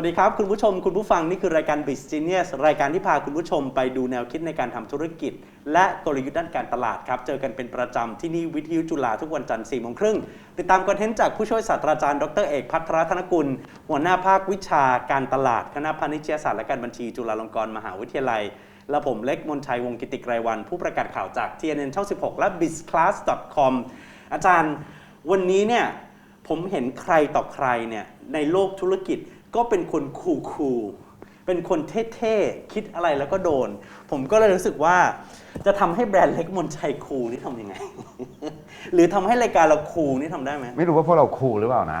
วัสดีครับ คุณผู้ชมคุณผู้ฟังนี่คือรายการ b i z Genius รายการที่พาคุณผู้ชมไปดูแนวคิดในการทำธุรกิจ และกลยุทธ์ด้านการตลาดครับ เจอกันเป็นประจำที่นี่วิทยุจุฬาทุกวันจันทร์4โมงครึ่งติดตามคอนเทนต์จากผู้ช่วยศาสตราจารย์ดรเอกพัทรธนกุล หัวหน้าภาควิชาการตลาด คณะพาณิชยศาสตร์และการบัญชีจุฬาลงกรณ์มหาวิทยาลัยและผมเล็กมนชัยวงศ์กิติไกรวัน ผู้ประกาศข่าวจาก TNN ช่อง 16 และ bizclass.com อาจารย์วันนี้เนี่ยผมเห็นใครต่อใครเนี่ยในโลกธุรกิจ ก็เป็นคนคูลคูลๆเป็นคนเท่ๆ คิดอะไรแล้วก็โดน ผมก็เลยรู้สึกว่าจะทำให้แบรนด์เล็กมนชัยคูลนี่ทำยังไง หรือทำให้รายการเราคูลนี่ทำได้ไหมไม่รู้ว่าพวกเราคูลหรือเปล่านะ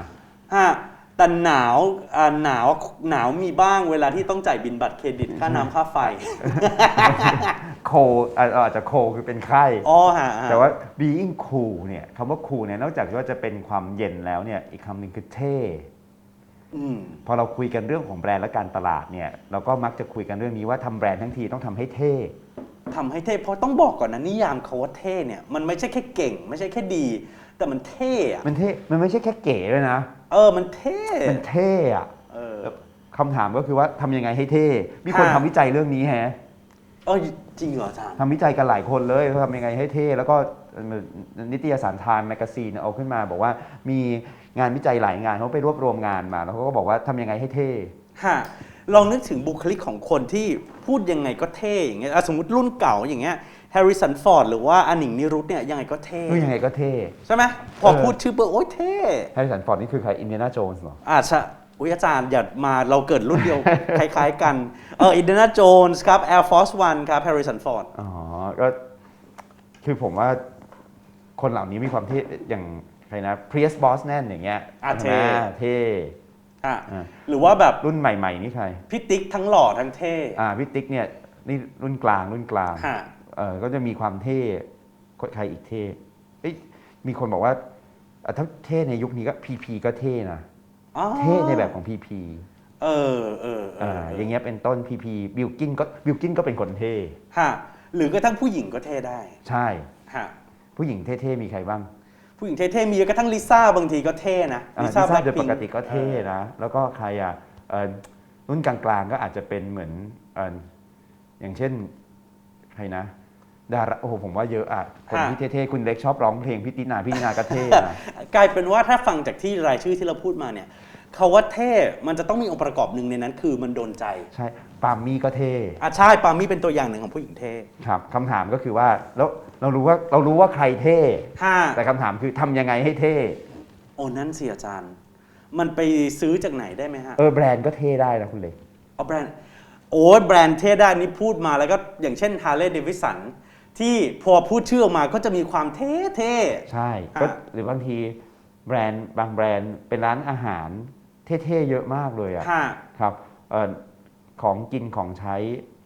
ฮะแต่หนาวอ่าหนาวหนาวมีบ้างเวลาที่ต้องจ่ายบินบัตรเครดิตค่าน้ำค่าไฟ โคอะอาจจะโคคือเป็นไข้ อ๋อฮะฮะ แต่ว่า being cool เนี่ยคำว่า cool เนี่ยนอกจากว่าจะเป็นความเย็นแล้วเนี่ยอีกคำหนึ่งคือเท่อืม พอเราคุยกันเรื่องของแบรนด์และการตลาดเนี่ยเราก็มักจะคุยกันเรื่องนี้ว่าทำแบรนด์ทั้งทีต้องทำให้เท่ทำให้เท่เพราะต้องบอกก่อนนะนิยามคาว่าเท่เนี่ยมันไม่ใช่แค่เก่ง ไม่ใช่แค่ดี แต่มันเท่อะมันเท่มันไม่ใช่แค่เก๋ด้วยนะ เออมันเท่มันเท่อะเออคำถามก็คือว่าทำยังไงให้เท่มีคนค่ะทำวิจัยเรื่องนี้แฮะเออจริงเหรออาจารย์ทำวิจัยกันหลายคนเลยว่าทำยังไงให้เท่แล้วก็ นิตยสารไทม์แมกซีนเอาขึ้นมาบอกว่ามีงานวิจัยหลายงานเขาไปรวบรวมงานมา แล้วเขาก็บอกว่าทำยังไงให้เท่ฮะลองนึกถึงบุคลิกของคนที่พูดยังไงก็เท่อย่างเงี้ยอะสมมติรุ่นเก่าอย่างเงี้ยแฮร์ริสันฟอร์ดหรือว่าอาหนิงนิรุตเนี่ยยังไงก็เท่ก็ยังไงก็เท่ ใช่ไหมพอเออพูดชื่อเบอร์โอ้ยเท่แฮร์ริสันฟอร์ดนี่คือใครอินเดียนาโจนส์เหรออาจจะอุ้ยอาจารย์อย่ามาเราเกิดรุ่นเดียว คล้ายๆกัน เอออินเดนาโจนส์ครับ Air Force One ครับแฮร์ริสันฟอร์ดอ๋อ ก็คือผมว่า คนเหล่านี้มีความเท่อย่างใครนะพรีสบอสแนนอย่างเงี้ยอะเท่ ใช่ไหมเท่ อะอ่าหรือว่าแบบรุ่นใหม่ ๆ นี่ใครพี่ติ๊กทั้งหล่อทั้งเท่ อ่าพี่ติ๊กเนี่ยนี่รุ่นกลางรุ่นกลางฮะ เออก็จะมีความเท่ใครอีกเท่เอ้ยมีคนบอกว่าอะถ้าเท่ในยุคนี้ก็พีพีก็เท่นะอ๋อเท่ในแบบของพีพีเออเออเอออ่าเอออย่างเงี้ยเป็นต้นพีพีบิลกินก็บิลกินก็เป็นคนเท่ ฮะหรือกระทั่งผู้หญิงก็เท่ได้ใช่ ฮะ ผู้หญิงเท่ๆมีใครบ้างผู้หญิงเท่ๆมีกระทั่งลิซ่าบางทีก็เท่นะอ่าลิลิซ่าซ่าแบล็คโดยพิปงกติก็เท่นะแล้วก็ใครอะเอ่อรุ่นกลางๆก็อาจจะเป็นเหมือนเอ่ออย่างเช่นใครนะดาราโอ้โหผมว่าเยอะอะคนที่เท่ๆคุณเล็กชอบร้องเพลงพี่ตินาพี่ตินาก็เท่นะกลายเป็นว่าถ้าฟังจากที่รายชื่อที่เราพูดมาเนี่ย คาว่าเท่มันจะต้องมีองค์ประกอบหนึ่งในนั้น คือมันโดนใจใช่ปาล์มมี่ก็เท่อะใช่ปามี่เป็นตัวอย่างหนึ่งของผู้หญิงเท่ครับคำถามก็คือว่าแล้วเรารู้ว่าเรารู้ว่าใครเท่ห้าแต่คำถามคือทำยังไงให้เท่โอ้นั่นสิอาจารย์ มันไปซื้อจากไหนได้ไหมฮะเออแบรนด์ก็เท่ได้นะคุณเล็กเอาแบรนด์โอ้ยแบรนด์เท่ได้นี่พูดมาแล้วก็อย่างเช่น Harley Davidson ที่พอพูดชื่อออกมาก็จะมีความเท่เท่ใช่ฮะก็หรือบางทีแบรนด์บางแบรนด์เป็นร้านอาหาร เท่ๆเยอะมากเลยอะห้าครับเออของกินของใช้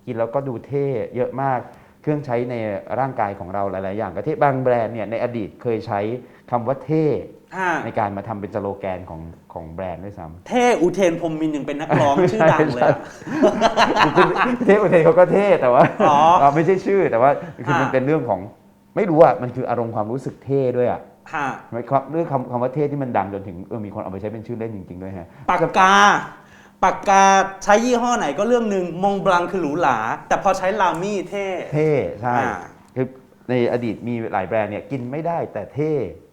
กินแล้วก็ดูเท่เยอะมาก เครื่องใช้ในร่างกายของเราหลาย ๆ อย่างก็เท่บางแบรนด์เนี่ยในอดีตเคยใช้คำว่าเท่ห้าในการมาทำเป็นสโลแกนของของแบรนด์ด้วยซ้ำ เท่อุเทนพรหมมินทร์ยังเป็นนักร้องชื่อดังเลยอะ เท่อุเทนเขาก็เท่แต่ว่าอ๋อ เออไม่ใช่ชื่อแต่ว่าคือมันอ่าเป็นเรื่องของไม่รู้อะมันคืออารมณ์ความรู้สึกเท่ด้วยอะ ห้าหมายความเรื่องคำคำว่าเท่ที่มันดังจนถึงเออมีคนเอาไปใช้เป็นชื่อเล่นจริง ๆ ด้วยฮะ ปากกา ปากกาใช้ยี่ห้อไหนก็เรื่องหนึ่งมองบลังคือหรูหรา แต่พอใช้ลามี่เท่ เท่ใช่อ่า คือในอดีตมีหลายแบรนด์เนี่ยกินไม่ได้แต่เท่เ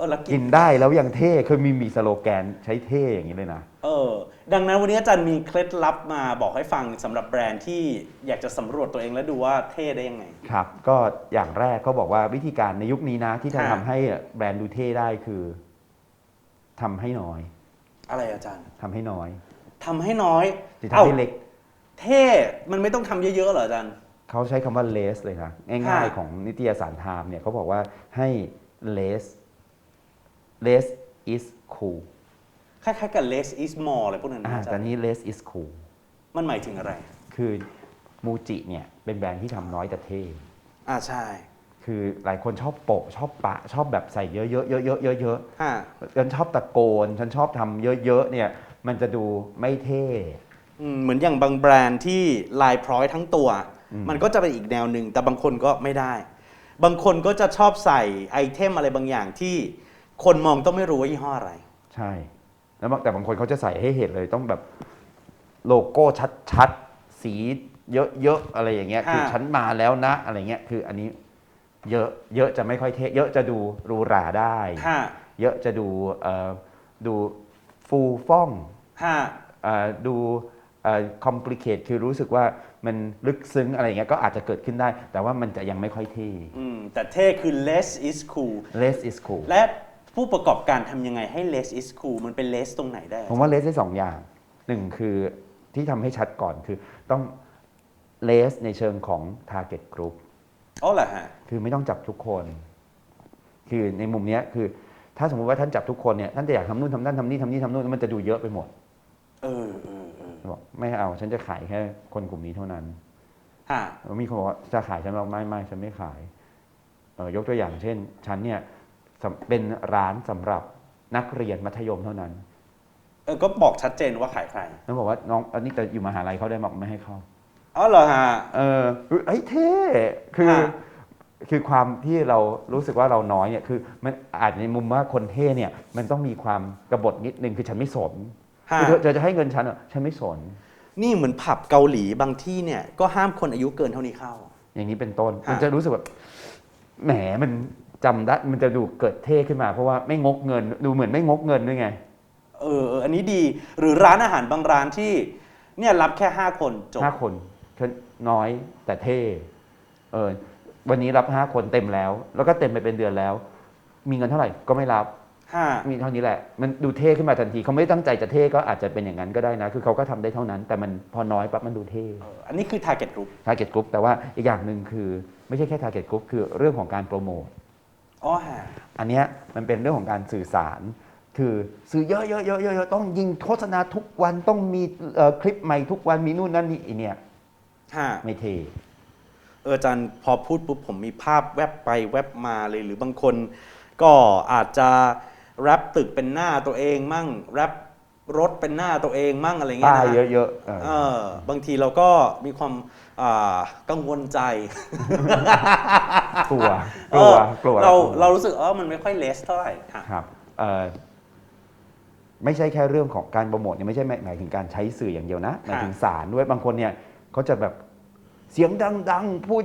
ออแล้วกิกินนได้แล้วยังเท่เคยมีมีสโลแกนใช้เท่อย่างนี้เลยนะ เออ ดังนั้นวันนี้อาจารย์มีเคล็ดลับมาบอกให้ฟังสำหรับแบรนด์ที่อยากจะสำรวจตัวเองแล้วดูว่าเท่ได้ยังไง ครับ ก็อย่างแรกก็บอกว่าวิธีการในยุคนี้นะ ที่จะค่ะ ทำให้แบรนด์ดูเท่ได้คือทำให้น้อยอะไรอาจารย์ทำให้น้อยทำให้น้อยหรือเอ้าทำให้เล็ก เท่มันไม่ต้องทำเยอะๆเหรออาจารย์ เขาใช้คำว่า less เลยนะ ง่ายค่ะ ๆของนิตยสารไทม์เนี่ยเขาบอกว่าให้ less less is cool คล้ายๆกับ less is more อะไรพวกนั้นนะอ่าอาจาแต่รย์นี้ less is cool มันหมายถึงอะไร คือมูจิเนี่ยเป็นแบรนด์ที่ทำน้อยแต่เท่ อ่าใช่คือหลายคนชอบโปะชอบปะชอบแบบใส่เยอะๆเยอะๆเยอะๆเยอะฮะๆฉันชอบตะโกน ฉันชอบทำเยอะๆเนี่ยมันจะดูไม่เท่ อืมเหมือนอย่างบางแบรนด์ที่ลายพร้อยทั้งตัวอืมมันก็จะเป็นอีกแนวหนึ่งแต่บางคนก็ไม่ได้ บางคนก็จะชอบใส่ไอเทมอะไรบางอย่างที่ คนมองต้องไม่รู้ว่ายี่ห้ออะไร ใช่อแล้วบางแต่บางคนเขาจะใส่ให้เห็นเลยต้องแบบโลโก้ชัดๆ สีเยอะๆ อะไรอย่างเงี้ยค่ะคือฉันมาแล้วนะ อะไรเงี้ย คืออันนี้เยอะเยอะจะไม่ค่อยเท่เยอะจะดูหรูหราได้ฮะเยอะจะดูเอ่อดูฟูฟ่องฮะเอ่อดูคอมพลีเคทคือรู้สึกว่ามันลึกซึ้งอะไรอย่างเงี้ยก็อาจจะเกิดขึ้นได้ แต่ว่ามันจะยังไม่ค่อยเท่ อืมแต่เท่คือ less is cool less is cool และ ผู้ประกอบการทำยังไงให้ less is cool มันเป็น less ตรงไหนได้ ผมว่า less ได้สองอย่างหนึ่งคือที่ทำให้ชัดก่อนคือต้อง less ในเชิงของ target group อ๋อเหรอฮะ คือไม่ต้องจับทุกคน คือในมุมเนี้ยคือ ถ้าสมมุติว่าท่านจับทุกคนเนี่ยท่านจะอยากทำนู่นทำนั่นทำนี่ทำนี่ทำนู่นมันจะดูเยอะไปหมดเออเออเออบอกไม่เอาฉันจะขายแค่คนกลุ่มนี้เท่านั้นฮะ แล้วมีคนบอกว่าจะขายฉันบอกไม่ไม่ฉันไม่ขายเอ่อยกตัวอย่างเช่น ฉันเนี่ยสำ เป็นร้านสำหรับนักเรียนมัธยมเท่านั้น เออก็บอกชัดเจนว่าขายใครแล้วบอกว่าน้องอันนี้แต่อยู่มหาลัยเขาได้บอกไม่ให้เข้าอ๋อเหรอฮะเออเอ้ยเท่คือฮะคือความที่เรารู้สึกว่าเราน้อยเนี่ยคือมันอาจในมุมว่าคนเท่เนี่ยมันต้องมีความกบฏนิดนึงคือฉันไม่สนฮะคือเธอเธอจะให้เงินฉันเหรอฉันไม่สน นี่เหมือนผับเกาหลีบางที่เนี่ยก็ห้ามคนอายุเกินเท่านี้เข้า อย่างนี้เป็นต้นฮะมันจะรู้สึกแบบแหมมัน จำได้มันจะดูเกิดเท่ขึ้นมา เพราะว่าไม่งกเงิน ดูเหมือนไม่งกเงินด้วยไง เออเอออันนี้ดีหรือร้านอาหารบางร้านที่เนี่ยรับแค่ 5 คนจบห้าคนฉันน้อยแต่เท่เออวันนี้รับห้าคนเต็มแล้ว แล้วก็เต็มไปเป็นเดือนแล้ว มีเงินเท่าไหร่ก็ไม่รับห้ามีเท่านี้แหละ มันดูเท่ขึ้นมาทันที เขาไม่ได้ตั้งใจจะเท่ก็อาจจะเป็นอย่างนั้นก็ได้นะ คือเขาก็ทำได้เท่านั้น แต่มันพอน้อยปั๊บมันดูเท่เอออันนี้คือ target group target group แต่ว่าอีกอย่างหนึ่งคือ ไม่ใช่แค่ target group คือเรื่องของการโปรโมท อ๋อฮะอันเนี้ยมันเป็นเรื่องของการสื่อสาร คือสื่อเยอะๆๆๆๆต้องยิงโฆษณาทุกวันต้องมีเอ่อคลิปใหม่ทุกวันมีนู่นนั่นนี่ไอเนี่ยฮะไม่เท่เอออาจารย์พอพูดปุ๊บผมมีภาพแวบไปแวบมาเลยหรือบางคน ก็อาจจะแรปตึกเป็นหน้าตัวเองมั่งแรป รถเป็นหน้าตัวเองมั่งอะไรเงี้ยป้ายนะเยอะๆเออเออ บางทีเราก็มีความอ่ากังวลใจกลัวกลัวเออกลัวเรากลัวเรารู้สึกเออมันไม่ค่อยเลสเท่าไหร่ค่ะ ครับเอ่อไม่ใช่แค่เรื่องของการโปรโมทเนี่ยไม่ใช่หมายถึงการใช้สื่ออย่างเดียวนะหมายถึงสารด้วยบางคนเนี่ยเขาจะแบบเสียงดัง ๆ พูด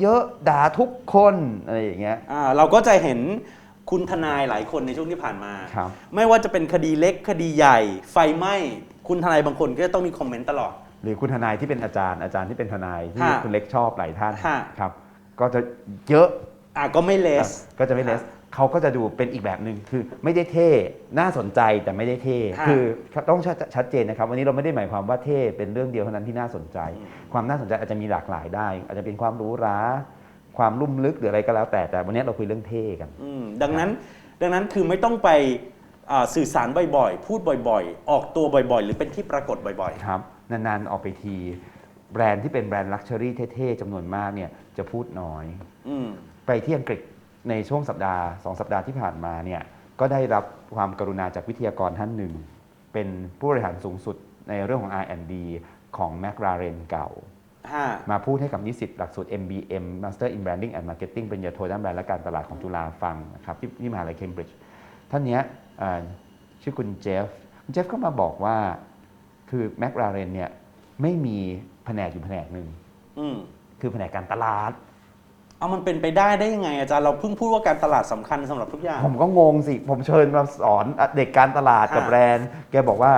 เยอะๆด่าทุกคนอะไรอย่างเงี้ย อ่าเราก็จะเห็น คุณทนายหลายคนในช่วงที่ผ่านมา ครับไม่ว่าจะเป็นคดีเล็กคดีใหญ่ ไฟไหม้คุณทนายบางคนก็จะต้องมีคอมเมนต์ตลอด หรือคุณทนายที่เป็นอาจารย์อาจารย์ที่เป็นทนายที่ฮะคุณเล็กชอบหลายท่านฮะ ครับ ก็จะเยอะอะก็ไม่เลส ก็จะไม่เลสเขาก็จะดูเป็นอีกแบบหนึ่งคือไม่ได้เท่น่าสนใจแต่ไม่ได้เท่ฮะคือต้องชัดชัดเจนนะครับ วันนี้เราไม่ได้หมายความว่าเท่เป็นเรื่องเดียวเท่านั้นที่น่าสนใจ ความน่าสนใจอาจจะมีหลากหลายได้ อาจจะเป็นความหรู้รา ความลุ่มลึกหรืออะไรก็แล้วแต่แต่วันนี้เราคุยเรื่องเท่กัน อืมดังนั้นดังนั้นคือไม่ต้องไปอ่าสื่อสารบ่อยๆ พูดบ่อยๆ ออกตัวบ่อยๆ หรือเป็นที่ปรากฏบ่อยครับ นานๆ ออกไปที แบรนด์ที่เป็นแบรนด์ลักชัวรี่เท่ๆจำนวนมากเนี่ยจะพูดน้อยๆอืม ไปที่อังกฤษในช่วงสัปดาห์สองสัปดาห์ที่ผ่านมาเนี่ยก็ได้รับความกรุณาจากวิทยากรท่านหนึ่ง เป็นผู้บริหารสูงสุดในเรื่องของ R&D ของ m c l a r e n เก่าห้า มาพูดให้กับนิสิตหลักสูตร MBM Master in Branding and Marketing ปริญญาโทด้านแบรนด์และการตลาดของจุฬาฟังนะครับที่ที่มหาลัยเคมบริดจ์ท่านเนี้ยเอ่อชื่อคุณเจฟคุณเจฟก็มาบอกว่าคือ m c l a r e n เนี่ยไม่มีแผนกอยู่แผนกหนึ่งอืมคือแผนกการตลาดเอามันเป็นไปได้ได้ยังไง อาจารย์เราเพิ่งพูดว่าการตลาดสำคัญสำหรับทุกอย่าง ผมก็งงสิ ผมเชิญมาสอนเด็กการตลาดกับฮะแบรนด์ แกบอกว่า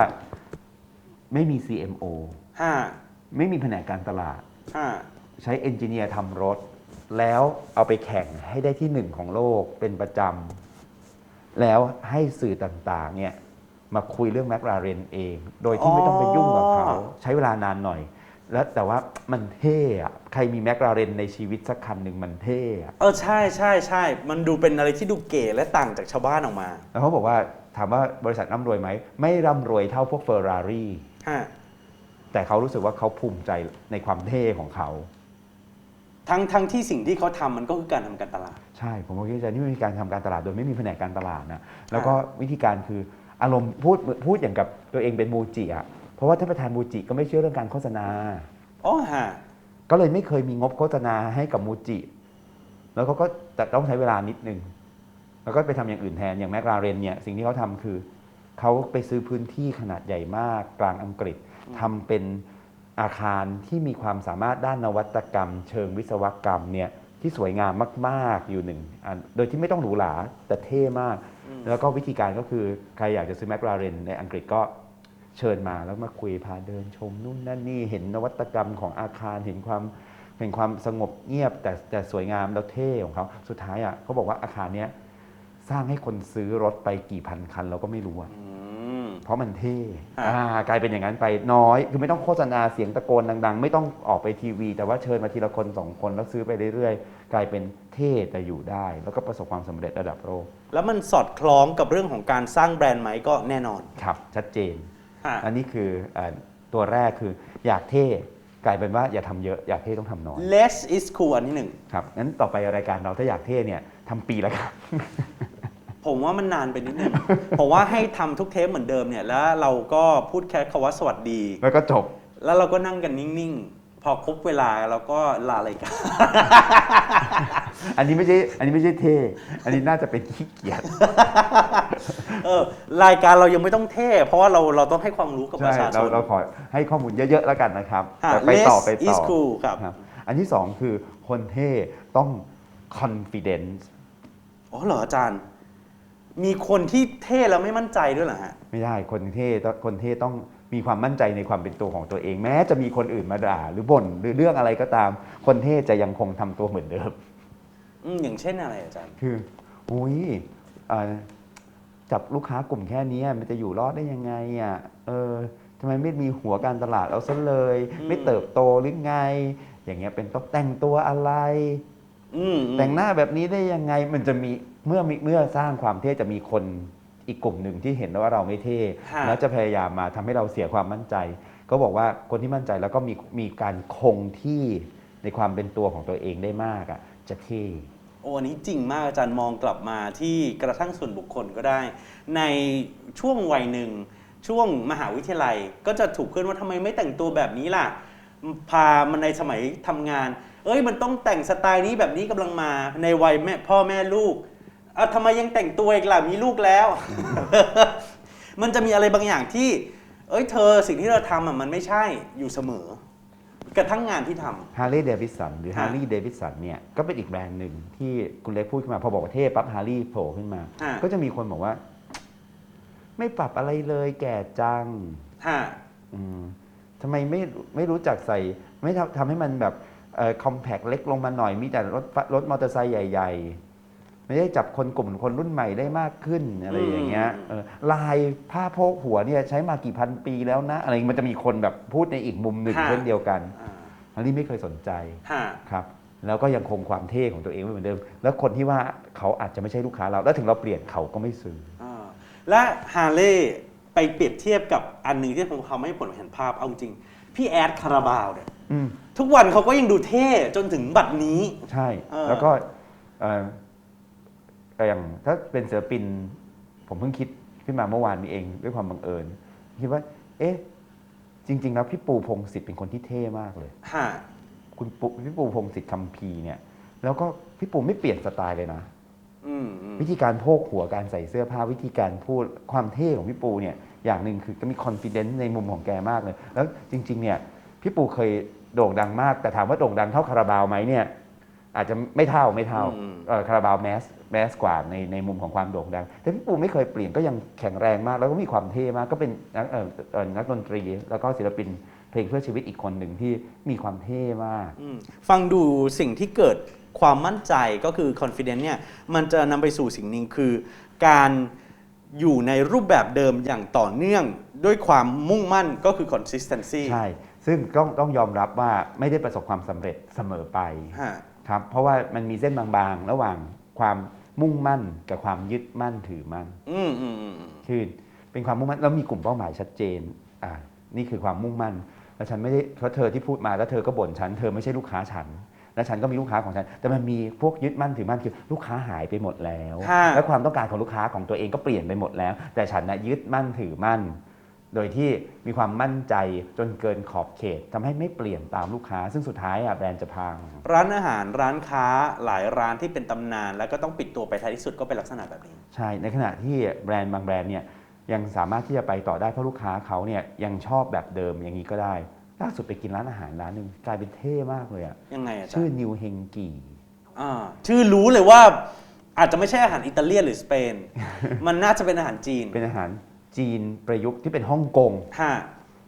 ไม่มี CMO ห้า ไม่มีแผนกการตลาดห้าใช้เอนจิเนียร์ทำรถ แล้วเอาไปแข่งให้ได้ที่หนึ่งของโลกเป็นประจำ แล้วให้สื่อต่างๆเนี่ยมาคุยเรื่องแมคลาเรนเอง โดยที่ไม่ต้องไปยุ่งกับเขาใช้เวลานานหน่อย แล้วแต่ว่ามันเท่อะใครมีแมคลาเรนในชีวิตสักคันหนึ่งมันเท่อะเออใช่ใช่ใช่มันดูเป็นอะไรที่ดูเก๋และต่างจากชาวบ้านออกมาแล้วเขาบอกว่าถามว่าบริษัทร่ำรวยไหม ไม่ร่ำรวยเท่าพวกเฟอร์รารี่ห้า แต่เขารู้สึกว่าเขาภูมิใจในความเท่ของเขา ทั้งทั้งที่สิ่งที่เขาทำมันก็คือการทำการตลาด ใช่ ผมก็คิดว่านี่ไม่มีการทำการตลาดโดยไม่มีแผนกการตลาดนะแล้วก็วิธีการคืออารมณ์พูดพูดอย่างกับตัวเองเป็นมูจิอะเพราะว่าท่านประธานมูจิก็ไม่เชื่อเรื่องการโฆษณา อ๋อฮะ ก็เลยไม่เคยมีงบโฆษณาให้กับมูจิ แล้วเขาก็แต่ต้องใช้เวลานิดนึง แล้วก็ไปทำอย่างอื่นแทน อย่างแมคลาเรนเนี่ย สิ่งที่เขาทำคือ เขาไปซื้อพื้นที่ขนาดใหญ่มากกลางอังกฤษ ทำเป็นอาคารที่มีความสามารถด้านนวัตกรรม เชิงวิศวกรรมเนี่ยที่สวยงามมาก ๆ อยู่หนึ่งอันโดยที่ไม่ต้องหรูหราแต่เท่มาก แล้วก็วิธีการก็คือใครอยากจะซื้อแมคลาเรนในอังกฤษก็เชิญมาแล้วมาคุยพาเดินชมนู่นนั่นนี่เห็นนวัตกรรมของอาคารเห็นความเห็นความสงบเงียบ แต่แต่สวยงามแล้วเท่ของเขาสุดท้ายอะเขาบอกว่าอาคารเนี้ยสร้างให้คนซื้อรถไปกี่พันคันเราก็ไม่รู้อะอืม เพราะมันเท่ฮะอ่ากลายเป็นอย่างนั้นไปน้อย คือไม่ต้องโฆษณาเสียงตะโกนดัง ๆ ไม่ต้องออกไปทีวี แต่ว่าเชิญมาทีละคนสองคนแล้วซื้อไปเรื่อยๆ กลายเป็นเท่แต่อยู่ได้ แล้วก็ประสบความสำเร็จระดับโลกแล้วมันสอดคล้องกับเรื่องของการสร้างแบรนด์ไหมก็แน่นอนครับชัดเจนฮะอันนี้คืออาตัวแรกคืออยากเท่กลายเป็นว่าอย่าทำเยอะอยากเท่ต้องทำน้อย less is cool อันที่หนึ่งครับงั้นต่อไปรายการเราถ้าอยากเท่เนี่ยทำปีละครับ ผมว่ามันนานไปนิดนึง ผมว่าให้ทำทุกเทปเหมือนเดิมเนี่ย แล้วเราก็พูดแค่คำว่าสวัสดี แล้วก็จบ แล้วเราก็นั่งกันนิ่งๆ พอครบเวลาเราก็ลารายการอันนี้ไม่ใช่ อันนี้ไม่ใช่เท่ อันนี้น่าจะเป็นขี้เกียจ เออ รายการเรายังไม่ต้องเท่ เพราะว่าเราเราต้องให้ความรู้กับปใช่ระชาชเรานเราขอให้ข้อมูลเยอะๆแล้วกันนะครับฮะแต่ไปต่อ less ไปต่ is อ cool ครับครับ อันที่สองคือคนเท่ต้อง confidence อ๋อเหรออาจารย์ มีคนที่เท่แล้วไม่มั่นใจด้วยเหรอฮะ ไม่ได้คนเท่ต้องคนเท่ต้องมีความมั่นใจในความเป็นตัวของตัวเอง แม้จะมีคนอื่นมาด่าหรือบ่นหรือเรื่องอะไรก็ตาม คนเท่จะยังคงทำตัวเหมือนเดิม อืมอย่างเช่นอะไรอาจารย์ คืออุ้ยเอ่อจับลูกค้ากลุ่มแค่เนี้ยมันจะอยู่รอดได้ยังไงอะเออทำไมไม่มีหัวการตลาดเอาซะเลย อืม ไม่เติบโตหรือไง อย่างเงี้ยเป็นต้องแต่งตัวอะไร อืมอืมแต่งหน้าแบบนี้ได้ยังไงมันจะมี เมื่อมีเมื่อสร้างความเท่จะมีคนอีกกลุ่มหนึ่งที่เห็นว่าเราไม่เท่ฮะ แล้วจะพยายามมาทำให้เราเสียความมั่นใจ ก็บอกว่าคนที่มั่นใจแล้วก็มีมีการคงที่ในความเป็นตัวของตัวเองได้มากอะจะเท่ โอ้อันนี้จริงมากอาจารย์มองกลับมาที่กระทั่งส่วนบุคคลก็ได้ ในช่วงวัยหนึ่ง ช่วงมหาวิทยาลัย ก็จะถูกเพื่อนว่าทำไมไม่แต่งตัวแบบนี้ล่ะ พามันในสมัยทำงาน เอ้ยมันต้องแต่งสไตล์นี้แบบนี้กำลังมาในวัยแม่พ่อแม่ลูก เอาทำไมยังแต่งตัวอีกล่ะมีลูกแล้ว มันจะมีอะไรบางอย่างที่ เอ้ยเธอสิ่งที่เราทำอะมันไม่ใช่อยู่เสมอ กระทั่งงานที่ทำ ฮาร์ e y เดวิสันหรือฮะ ฮาร์ e y เดวิสันเนี่ยก็เป็นอีกแบรนด์หนึ่งที่คุณเล็กพูดขึ้นมาพอบอกว่าเท่ปั๊บฮาร์ e y โผล่ขึ้นมาฮะก็จะมีคนบอกว่า ไม่ปรับอะไรเลยแก่จัง ฮะ อืมทำไมไม่ไม่รู้จักใส่ ไม่ทำทำให้มันแบบคอมแพกเล็กลงมาหน่อยมีแต่รถรถมอเตอร์ไซค์ใหญ่ ๆ ไม่ได้จับคนกลุ่มคนรุ่นใหม่ได้มากขึ้นอะไรอย่างเงี้ยเออลายผ้าโพกหัวเนี่ยใช้มากี่พันปีแล้วนะอะไรมันจะมีคนแบบพูดในอีกมุมหนึ่งฮะเช่นเดียวกันอ่าอันนี้ไม่เคยสนใจฮะ ครับ แล้วก็ยังคงความเท่ของตัวเองไว้เหมือนเดิม แล้วคนที่ว่าเขาอาจจะไม่ใช่ลูกค้าเรา แล้วถึงเราเปลี่ยนเขาก็ไม่ซื้อ อ่าและฮาร์เลย์ไปเปรียบเทียบกับอันหนึ่งที่ผมทำให้ผลเห็นภาพเอาจริง พี่แอดคาราบาวเนี่ยอืม ทุกวันเขาก็ยังดูเท่จนถึงบัดนี้ ใช่ เออแล้วก็เอ่อ อย่างถ้าเป็นศิลปิน ผมเพิ่งคิดขึ้นมาเมื่อวานนี้เองด้วยความบังเอิญคิดว่า เอ๊ะจริง ๆ แล้วพี่ปูพงศิษฐ์เป็นคนที่เท่มากเลย ฮะคุณปูพี่ปูพงศิษฐ์คำพีร์เนี่ย แล้วก็พี่ปูไม่เปลี่ยนสไตล์เลยนะ อืมอืมวิธีการโพกหัวการใส่เสื้อผ้าวิธีการพูดความเท่ของพี่ปูเนี่ยอย่างหนึ่งคือก็มีคอนฟ idence ในมุมของแกมากเลย แล้วจริง ๆ เนี่ยพี่ปูเคยโด่งดังมาก แต่ถามว่าโด่งดังเท่าคาราบาวไหมเนี่ย อาจจะไม่เท่าไม่เท่าอืมเอ่อคาราบาวแมส แมสกว่าในในมุมของความโด่งดัง แต่พี่ปูไม่เคยเปลี่ยนก็ยังแข็งแรงมาก แล้วก็มีความเท่มาก ก็เป็นนักเอ่อเอ่อนักดนตรี แล้วก็ศิลปินเพลงเพื่อชีวิตอีกคนหนึ่งที่มีความเท่มาก อืมฟังดูสิ่งที่เกิดความมั่นใจก็คือ confidence เนี่ยมันจะนำไปสู่สิ่งหนึ่งคือ การอยู่ในรูปแบบเดิมอย่างต่อเนื่องด้วยความมุ่งมั่นก็คือ consistency ใช่ ซึ่งต้องต้องยอมรับว่าไม่ได้ประสบความสำเร็จเสมอไปฮะ ครับ เพราะว่ามันมีเส้นบางๆ ระหว่างความ มุ่งมั่นกับความยึดมั่นถือมั่นอืมอืมอืมอืมคือเป็นความมุ่งมั่นแล้วมีกลุ่มเป้าหมายชัดเจนอ่านี่คือความมุ่งมั่นแล้วฉันไม่ได้เพราะเธอที่พูดมาแล้วเธอก็บ่นฉัน เธอไม่ใช่ลูกค้าฉัน และฉันก็มีลูกค้าของฉัน แต่มันมีพวกยึดมั่นถือมั่นคือลูกค้าหายไปหมดแล้วฮะและความต้องการของลูกค้าของตัวเองก็เปลี่ยนไปหมดแล้ว แต่ฉันนะยึดมั่นถือมั่น โดยที่มีความมั่นใจจนเกินขอบเขตทำให้ไม่เปลี่ยนตามลูกค้า ซึ่งสุดท้ายอะแบรนด์จะพัง ร้านอาหารร้านค้าหลายร้านที่เป็นตำนาน แล้วก็ต้องปิดตัวไปท้ายที่สุดก็เป็นลักษณะแบบนี้ ใช่ ในขณะที่แบรนด์บางแบรนด์เนี่ยยังสามารถที่จะไปต่อได้เพราะลูกค้าเขาเนี่ยยังชอบแบบเดิมอย่างนี้ก็ได้ล่าสุดไปกินร้านอาหารร้านหนึ่งกลายเป็นเท่มากเลยอะยังไงอาจารชื่อย์นิวเฮงกีอ่าชื่อรู้เลยว่าอาจจะไม่ใช่อาหารอิตาเลียนหรือสเปน มันน่าจะเป็นอาหารจีน เป็นอาหาร จีนประยุกต์ที่เป็นฮ่องกง ฮะ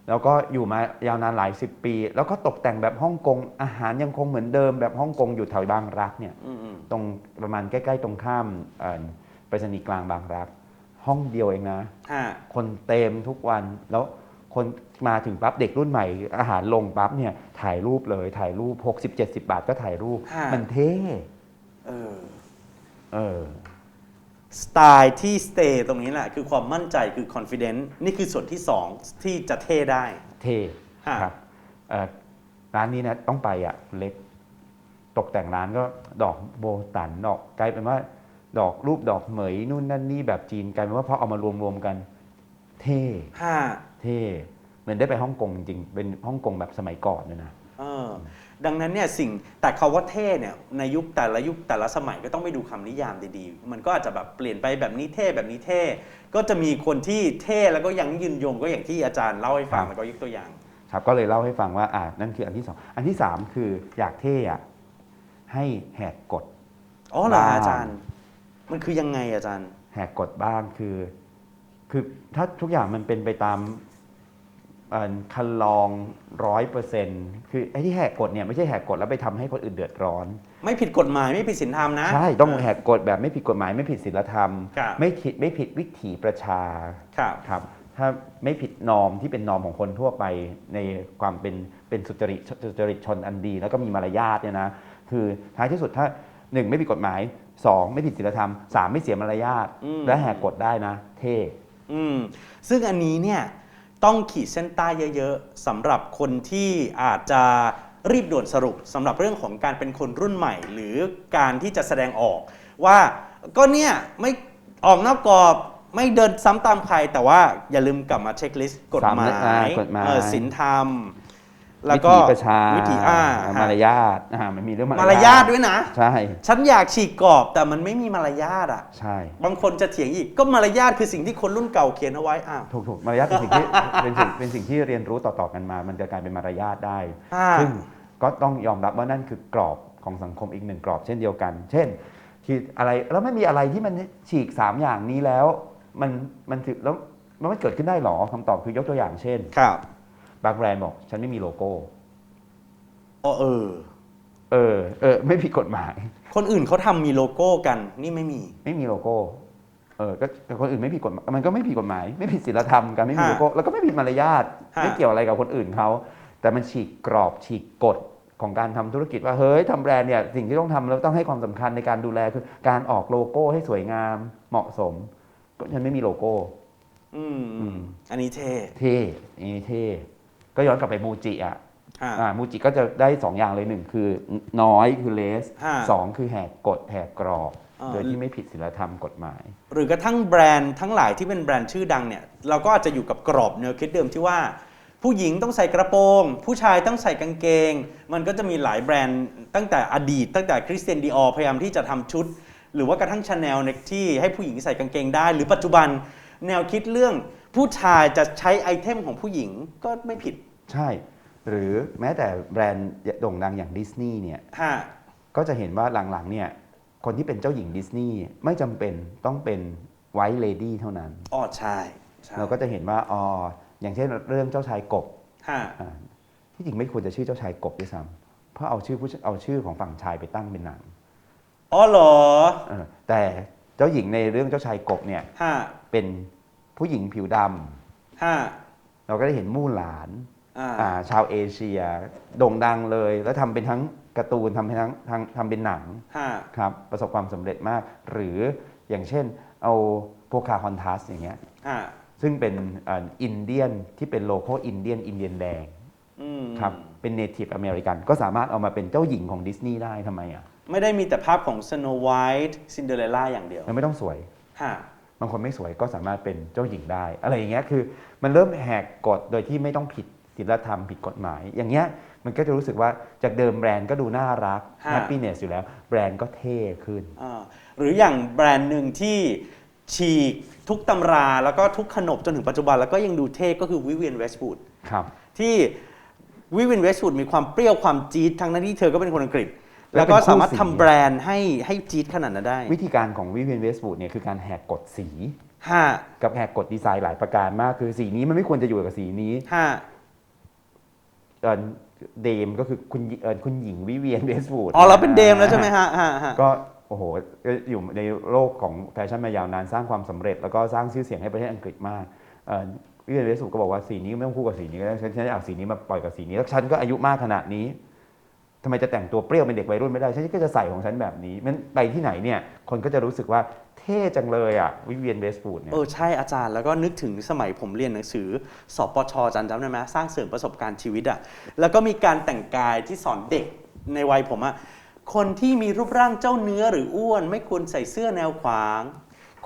แล้วก็อยู่มายาวนานหลายสิบปี แล้วก็ตกแต่งแบบฮ่องกง อาหารยังคงเหมือนเดิมแบบฮ่องกงอยู่แถวบางรักเนี่ยอืมอืมตรงประมาณใกล้ๆตรงข้ามเอ่อไปรษณีย์กลางบางรัก ห้องเดียวเองนะฮะ คนเต็มทุกวันแล้วคนมาถึงปั๊บเด็กรุ่นใหม่ อาหารลงปั๊บเนี่ยถ่ายรูปเลยถ่ายรูป 60-70 บาทก็ถ่ายรูป ฮะ มันเท่ เออ เออ สไตล์ที่ stay ตรงนี้แหละ คือความมั่นใจคือ confidence นี่คือส่วนที่ 2 ที่จะเท่ได้ เท่ฮะ ครับเอ่อร้านนี้นะต้องไปอะเล็ก ตกแต่งร้านก็ดอกโบตันดอกกลายเป็นว่า ดอกรูปดอกเหมยนู่นนั่นนี่แบบจีนกลายเป็นว่าพอเอามารวมๆกัน เท่ฮะเท่เหมือนได้ไปฮ่องกงจริงๆเป็นฮ่องกงแบบสมัยก่อนเลยนะ เออ ดังนั้นเนี่ยสิ่งแต่คาว่าเท่เนี่ยในยุคแต่ละยุคแต่ละสมัยก็ต้องไปดูคำนิยามดีๆ มันก็อาจจะแบบเปลี่ยนไปแบบนี้เท่แบบนี้เท่ ก็จะมีคนที่เท่แล้วก็ยังยืนยงก็อย่างที่อาจารย์เล่าให้ฟังครับแล้วก็ยกตัวอย่างครับก็เลยเล่าให้ฟังว่าอ่านั่นคืออันที่สองอันที่สามคืออยากเท่อะให้แหกกฎอ๋อเหรอบ้างอาจารย์ มันคือยังไงอาจารย์ แหกกฎบ้างคือ คือถ้าทุกอย่างมันเป็นไปตามเอ่อ คันลองร้อยเปอร์เซ็นต์คือไอ้ที่แหกกฎเนี่ยไม่ใช่แหกกฎแล้วไปทำให้คนอื่นเดือดร้อน ไม่ผิดกฎหมายไม่ผิดศีลธรรมนะ ใช่ ต้องแหกกฎแบบไม่ผิดกฎหมายไม่ผิดศีลธรรมครับไม่ผิดไม่ผิดวิถีประชาครับครับถ้าไม่ผิดนอมที่เป็นนอมของคนทั่วไปในความเป็นเป็นสุจริตสุจริตชนอันดี แล้วก็มีมารยาทเนี่ยนะคือท้ายที่สุดถ้าหนึ่งไม่ผิดกฎหมายสองไม่ผิดศีลธรรมสามไม่เสียมารยาทอืมและแหกกฎได้นะ เท่อืมซึ่งอันนี้เนี่ย ต้องขีดเส้นใต้เยอะๆสำหรับคนที่อาจจะรีบด่วนสรุปสำหรับเรื่องของการเป็นคนรุ่นใหม่ หรือการที่จะแสดงออก ว่าก็เนี่ยไม่ออกนอกกรอบไม่เดินซ้ำตามใคร แต่ว่าอย่าลืมกลับมาเช็คลิสต์กฎหมาสามอ่ายกฎหมาย เออศีลธรรม แล้ววิก็ถีประชาวิถีอ่ามาฮะรยาทอ่ามันมีเรื่องมารยาทด้วยนะ ใช่ ฉันอยากฉีกกรอบแต่มันไม่มีมารยาทอะ ใช่ บางคนจะเถียงอีกก็มารยาทคือสิ่งที่คนรุ่นเก่าเขียนเอาไว้อ้าวถูกถูกมารยาทเป็นสิ่งที่เป็นสิ่งเป็นสิ่งที่เรียนรู้ต่อๆกันมา มันจะกลายเป็นมารยาทได้อ่าซึ่งก็ต้องยอมรับว่านั่นคือกรอบของสังคมอีกหนึ่งกรอบเช่นเดียวกัน เช่นที่อะไรแล้วไม่มีอะไรที่มันฉีกสามอย่างนี้แล้ว มันมันถือแล้วแล้วมันเกิดขึ้นได้หรอคำตอบคือยกตัวอย่างเช่นครับ บางแบรนด์บอก ฉันไม่มีโลโก้อ๋อเออ เออ เออ ไม่ผิดกฎหมาย คนอื่นเขาทำมีโลโก้กัน นี่ไม่มี ไม่มีโลโก้ เออก็แต่คนอื่นไม่ผิดกฎหมายมันก็ไม่ผิดกฎหมาย ไม่ผิดศีลธรรมการไม่มีฮะโลโก้แล้วก็ไม่ผิดมารยาทฮะ ไม่เกี่ยวอะไรกับคนอื่นเขาแต่มันฉีกกรอบฉีกกฎของการทำธุรกิจว่าเฮ้ยทำแบรนด์เนี่ยสิ่งที่ต้องทำแล้วต้องให้ความสำคัญในการดูแลคือการออกโลโก้ให้สวยงามเหมาะสม ก็ฉันไม่มีโลโก้ อืมอืมอันนี้เท่ เท่อันนี้เท่ ก็ย้อนกลับไปมูจิอะฮะอ่ามูจิก็จะได้สองอย่างเลยหนึ่งคือน้อยคือเลสฮะสองคือแหกกฎแหกกรอบอ่าโดยที่ไม่ผิดศีลธรรมกฎหมาย หรือกระทั่งแบรนด์ทั้งหลายที่เป็นแบรนด์ชื่อดังเนี่ยเราก็อาจจะอยู่กับกรอบแนวคิดเดิมที่ว่า ผู้หญิงต้องใส่กระโปรง ผู้ชายต้องใส่กางเกง มันก็จะมีหลายแบรนด์ตั้งแต่อดีต ตั้งแต่คริสเตียนดีออพยายามที่จะทำชุด หรือว่ากระทั่งชาแนลในที่ให้ผู้หญิงใส่กางเกงได้ หรือปัจจุบันแนวคิดเรื่อง ผู้ชายจะใช้ไอเทมของผู้หญิงก็ไม่ผิดใช่ หรือแม้แต่แบรนด์โด่งดังอย่างดิสนีย์เนี่ย ฮะก็จะเห็นว่าหลังๆเนี่ย คนที่เป็นเจ้าหญิงดิสนีย์ไม่จำเป็นต้องเป็นไวท์เลดี้เท่านั้น อ๋อใช่ใช่เราก็จะเห็นว่าอ๋ออย่างเช่นเรื่องเจ้าชายกบฮะอ่าที่จริงไม่ควรจะชื่อเจ้าชายกบด้วยซ้ำเพราะเอาชื่อผู้เอาชื่อของฝั่งชายไปตั้งเป็นหนังอ๋อเหรอเออแต่เจ้าหญิงในเรื่องเจ้าชายกบเนี่ยฮะเป็น ผู้หญิงผิวดำฮะเราก็ได้เห็นมู่หลานอ่า อ่าชาวเอเชียโด่งดังเลย แล้วทำเป็นทั้งการ์ตูนทำเป็นทั้งทางทำเป็นหนังฮะครับประสบความสำเร็จมาก หรืออย่างเช่นเอาโพคาฮอนทัสอย่างเงี้ยฮะซึ่งเป็นอินเดียนที่เป็นโลโก้อินเดียนอินเดียนแดงอืมครับเป็นเนทีฟอเมริกันก็สามารถเอามาเป็นเจ้าหญิงของดิสนีย์ได้ทำไมอะไม่ได้มีแต่ภาพของ Snow White Cinderella อย่างเดียวมันไม่ต้องสวยฮะ บางคนไม่สวยก็สามารถเป็นเจ้าหญิงได้ อะไรอย่างเงี้ยคือมันเริ่มแหกกฎโดยที่ไม่ต้องผิดศีลธรรมผิดกฎหมาย อย่างเงี้ยมันก็จะรู้สึกว่าจากเดิมแบรนด์ก็ดูน่ารักฮะ แฮปปี้เนสอยู่แล้ว แบรนด์ก็เท่ขึ้น อ่าหรืออย่างแบรนด์หนึ่งที่ฉีกทุกตำราแล้วก็ทุกขนบจนถึงปัจจุบันแล้วก็ยังดูเท่ก็คือวิเวียนเวสต์ o ูด ครับ ที่วิเวียนเวสต์ o ูดมีความเปรี้ยวความจี๊ดทั้งนั้นที่เธอก็เป็นคนอังกฤษ แล้แล้ววเป็นก็คู่สามารถสีทำแบรนด์ให้ให้จี๊ดขนาดนั้นได้วิธีการของวิเวียนเวสต์ o ูดเนี่ยคือการแหกกฎสี ห้ากับแหกกฎดีไซน์หลายประการมาก คือสีนี้มันไม่ควรจะอยู่กับสีนี้ห้าเอ่อเดมก็คือคุณเอ่อคุณหญิงวิเวียนเวสต์ o ูดอ๋อเราเป็นเดมแล้วใช่ไหมฮะฮะฮะก็โอ้โหก็อยู่ในโลกของแฟชั่นมายาวนานสร้างความสำเร็จ แล้วก็สร้างชื่อเสียงให้ประเทศอังกฤษมากเอ่อวิเวียนเวสต์ o ูดก็บอกว่าสีนี้ไม่ต้องคู่กับสีนี้ก็ได้ฉันฉันอยากเอาสีนี้มาปล่อยกับสีนี้แล้วฉันก็อายุมากขนาดนี้ ทำไมจะแต่งตัวเปรี้ยวเป็นเด็กวัยรุ่นไม่ได้ฉันก็จะใส่ของฉันแบบนี้มันไปที่ไหนเนี่ยคนก็จะรู้สึกว่าเท่จังเลยอะวิเวียนเวสต์ o ูดเนี่ยเออใช่อาจารย์แล้วก็นึกถึงสมัยผมเรียนหนังสือสอบปชอาจารย์จำได้ไหมสร้างเสริมประสบการณ์ชีวิตอะแล้วก็มีการแต่งกายที่สอนเด็กในวัยผมอะคนที่มีรูปร่างเจ้าเนื้อหรืออ้วน ไม่ควรใส่เสื้อแนวขวาง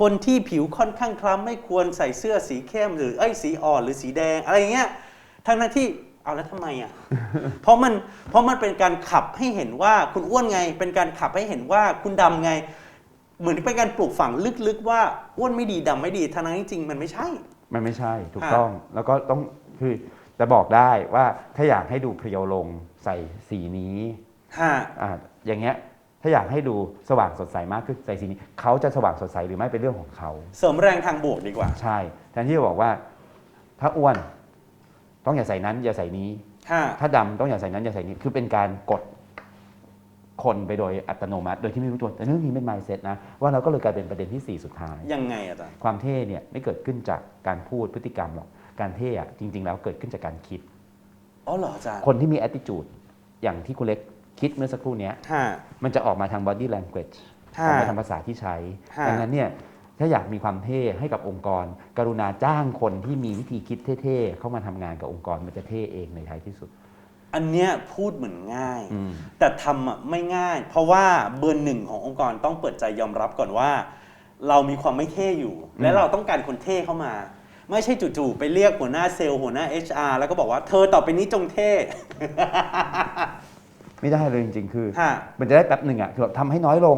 คนที่ผิวค่อนข้างคล้ำไม่ควรใส่เสื้อสีเข้มหรือเอ้ยสีอ่อนหรือสีแดงอะไรเงี้ยทั้งนั้นที่ เอาแล้วทำไมอะ เพราะมันเพราะมันเป็นการขับให้เห็นว่าคุณอ้วนไง เป็นการขับให้เห็นว่าคุณดำไง เหมือนเป็นการปลูกฝังลึกๆว่าอ้วนไม่ดีดำไม่ดีทั้งนั้นจริงๆมันไม่ใช่ มันไม่ใช่ถูกค่ะต้องแล้วก็ต้องคือจะบอกได้ว่าถ้าอยากให้ดูเพรียวลงใส่สีนี้ฮะอ่าอย่างเงี้ยถ้าอยากให้ดูสว่างสดใสมากขึ้นใส่สีนี้เขาจะสว่างสดใสหรือไม่เป็นเรื่องของเขา เสริมแรงทางบวกดีกว่าใช่แทนที่จะบอกว่า ถ้าอ้วน ต้องอย่าใส่นั้นอย่าใส่นี้ฮะถ้าดำต้องอย่าใส่นั้นอย่าใส่นี้ คือเป็นการกดคนไปโดยอัตโนมัติ โดยที่ไม่รู้ตัวแต่เรื่องนี้เป็น mindset นะว่าเราก็เลยกลายเป็นประเด็นที่สี่สุดท้าย ยังไงอาจารย์ความเท่เนี่ยไม่เกิดขึ้นจากการพูดพฤติกรรมหรอกการเท่อะจริง ๆ แล้วเกิดขึ้นจากการคิดอ๋อเหรออาจารย์คนที่มี attitude อย่างที่คุณเล็กคิดเมื่อสักครู่เนี้ยฮะมันจะออกมาทาง body language อฮะอกมาทางภาษาที่ใช้ฮะดังนั้นเนี่ย ถ้าอยากมีความเท่ให้กับองค์กร กรุณาจ้างคนที่มีวิธีคิดเท่ๆเข้ามาทำงานกับองค์กรมันจะเท่เองในท้ายที่สุด อันเนี้ยพูดเหมือนง่ายอืมแต่ทำอะไม่ง่าย เพราะว่าเบอร์หนึ่งขององค์กรต้องเปิดใจยอมรับก่อนว่า เรามีความไม่เท่อยู่ และเราต้องการคนเท่เข้ามา ไม่ใช่จู่ๆไปเรียกหัวหน้าเซลล์หัวหน้า HR แล้วก็บอกว่าเธอต่อไปนี้จงเท่ ไม่ได้เลยจริงๆ คือ ฮะ มันจะได้แป๊บหนึ่งอะคือแบบทำให้น้อยลง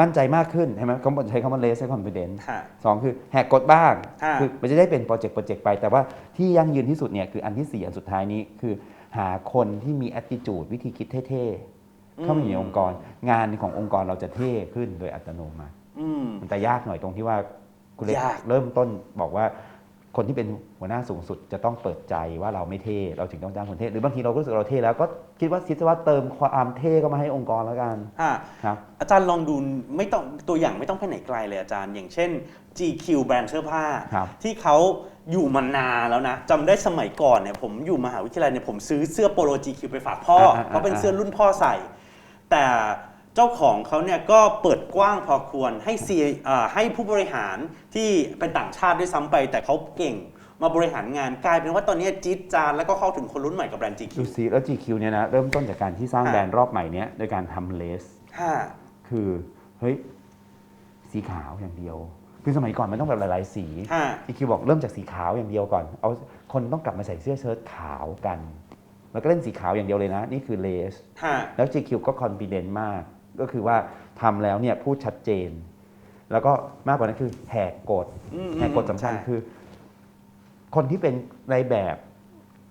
มั่นใจมากขึ้นใช่ไหมเขาใช้คำว่า less confidence ฮะ สองคือแหกกฎบ้างฮะคือมันจะได้เป็นโปรเจกต์โปรเจกต์ไป แต่ว่าที่ยั่งยืนที่สุดเนี่ยคืออันที่สี่อันสุดท้ายนี้คือ หาคนที่มี attitude วิธีคิดเท่ๆเข้ามาอยู่ในองค์กร งานขององค์กรเราจะเท่ขึ้นโดยอัตโนมัติ อืม มันจะยากหน่อยตรงที่ว่าคุณเล็กยาก เริ่มต้นบอกว่า คนที่เป็นหัวหน้าสูงสุดจะต้องเปิดใจว่าเราไม่เท่เราถึงต้องจ้างคนเท่หรือบางทีเราก็รู้สึกเราเท่แล้วก็คิดว่าคิดว่าเติมความเท่เข้ามาให้องค์กรแล้วกันฮะครับอาจารย์ลองดูไม่ต้องตัวอย่างไม่ต้องไปไหนไกลเลยอาจารย์ อย่างเช่น GQ แบรนด์เสื้อผ้าครับที่เขาอยู่มานานแล้วนะจำได้สมัยก่อนเนี่ยผมอยู่มหาวิทยาลัยเนี่ยผมซื้อเสื้อโปโล GQ ไปฝากพ่ออาเพราะเป็นเสื้อรุ่นพ่อใส่ แต่ เจ้าของเขาเนี่ยก็เปิดกว้างพอควรให้ซีอ่าให้ผู้บริหารที่เป็นต่างชาติด้วยซ้ำไป แต่เขาเก่งมาบริหารงานกลายเป็นว่าตอนนี้จี๊ดจานแล้วก็เข้าถึงคนรุ่นใหม่กับแบรนด์ GQ ดูซิแล้ว GQ เนี่ยนะเริ่มต้นจากการที่สร้างฮะแบรนด์รอบใหม่เนี้ยโดยการทำเลส ห้า คือเฮ้ยสีขาวอย่างเดียว คือสมัยก่อนมันต้องแบบหลาย ๆ สีห้า GQ บอกเริ่มจากสีขาวอย่างเดียวก่อน เอาคนต้องกลับมาใส่เสื้อเชิ้ตขาวกัน แล้วก็เล่นสีขาวอย่างเดียวเลยนะ นี่คือเลส ห้า แล้ว GQ ก็คอนฟิเดนต์มาก ก็คือว่าทำแล้วเนี่ยพูดชัดเจน แล้วก็มากกว่านั้นคือแหกกฎอืมแหกกฎสำคัญใช่คือ คนที่เป็นในแบบ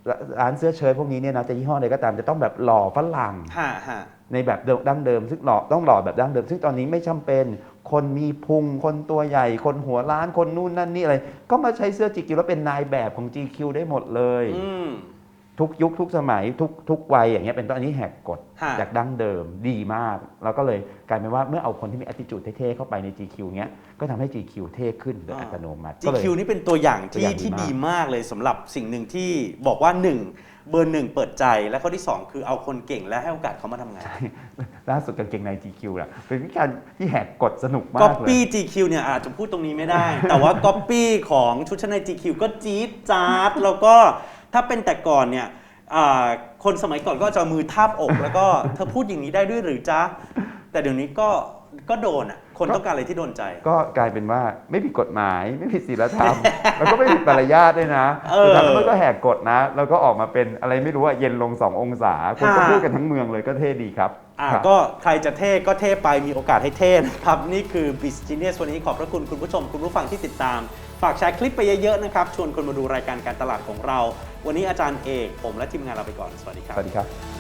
ร้ร้านเสื้อเชิ้ตพวกนี้เนี่ยนะจะยี่ห้อใดก็ตามจะต้องแบบหล่อฝรั่งห้าห้าในแบบเดิมดั้งเดิม ซึ่งหล่อต้องหล่อแบบดั้งเดิม ซึ่งตอนนี้ไม่จำเป็น คนมีพุงคนตัวใหญ่ คนหัวล้านคนนู่นนั่นนี่อะไร ก็มาใช้เสื้อ GQ แล้วเป็นนายแบบของ GQ ได้หมดเลยอืม ทุกยุคทุกสมัยทุกทุกวัยอย่างเงี้ยเป็นต้นอันนี้แหกกฎฮะ จากดั้งเดิมดีมาก แล้วก็เลยกลายเป็นว่าเมื่อเอาคนที่มี attitude เท่ๆเข้าไปใน GQ เงี้ยก็ทำให้ GQ เท่ขึ้นโดยอัตโนมัติก็เลย GQ นี่เป็นตัวอย่างตัวที่อย่างดีที่มาก ดีมากเลยสำหรับสิ่งหนึ่งที่บอกว่าหนึ่งเบอร์หนึ่งเปิดใจและข้อที่ 2 คือเอาคนเก่งและให้โอกาสเขามาทำงาน ล่าสุดกางเกงใน GQ น่ะเป็นวิธีการที่แหกกฎสนุกมาก๊อกเลยปี้ GQ เนี่ยอาจจะพูดตรงนี้ไม่ได้ แต่ว่าก๊อปปี้ของชุดชั้นใน GQ ก็จี๊ดจ๊าดแล้วก็ ถ้าเป็นแต่ก่อนเนี่ยอ่าคนสมัยก่อนก็จะเอามือทาบอก แล้วก็เธอพูดอย่างนี้ได้ด้วยหรือจ๊ะ แต่เดี๋ยวนี้ก็ก็โดนอะ คนต้องการอะไรที่โดนใจ ก็กลายเป็นว่าไม่ผิดกฎหมาย ไม่ผิดศีลธรรม แล้วก็ไม่ผิดมารยาทด้วยนะเออสุดท้ายแล้วมันก็แหกกฎนะ แล้วก็ออกมาเป็นอะไรไม่รู้อะเย็นลง2องศา คนก็ค่ะพูดกันทั้งเมืองเลยก็เท่ดีครับ อะครับก็ใครจะเท่ก็เท่ไปมีโอกาสให้เท่นะครับ นี่คือ b i z Genius วันนี้ขอบพระคุณคุณผู้ชมคุณผู้ฟังที่ติดตาม ฝากแชร์คลิปไปเยอะๆนะครับ ชวนคนมาดูรายการการตลาดของเรา วันนี้อาจารย์เอก ผมและทีมงานเราไปก่อน สวัสดีครับ สวัสดีครับ